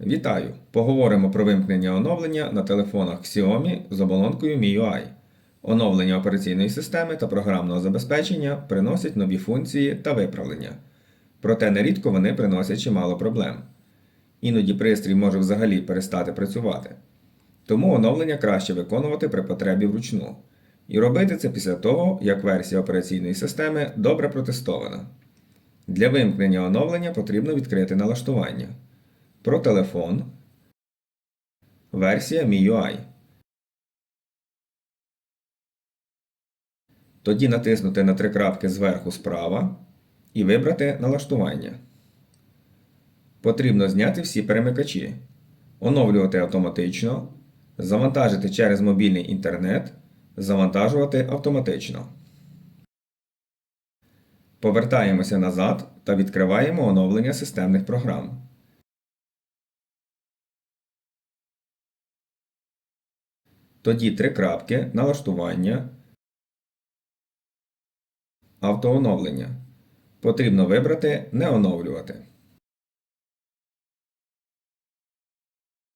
Вітаю! Поговоримо про вимкнення оновлення на телефонах Xiaomi з оболонкою MIUI. Оновлення операційної системи та програмного забезпечення приносять нові функції та виправлення. Проте нерідко вони приносять чимало проблем. Іноді пристрій може взагалі перестати працювати. Тому оновлення краще виконувати при потребі вручну. І робити це після того, як версія операційної системи добре протестована. Для вимкнення оновлення потрібно відкрити налаштування. Про телефон. Версія MIUI. Тоді натиснути на три крапки зверху справа і вибрати налаштування. Потрібно зняти всі перемикачі, оновлювати автоматично, завантажити через мобільний інтернет, завантажувати автоматично. Повертаємося назад та відкриваємо оновлення системних програм. Тоді три крапки налаштування. Автооновлення. Потрібно вибрати Не оновлювати.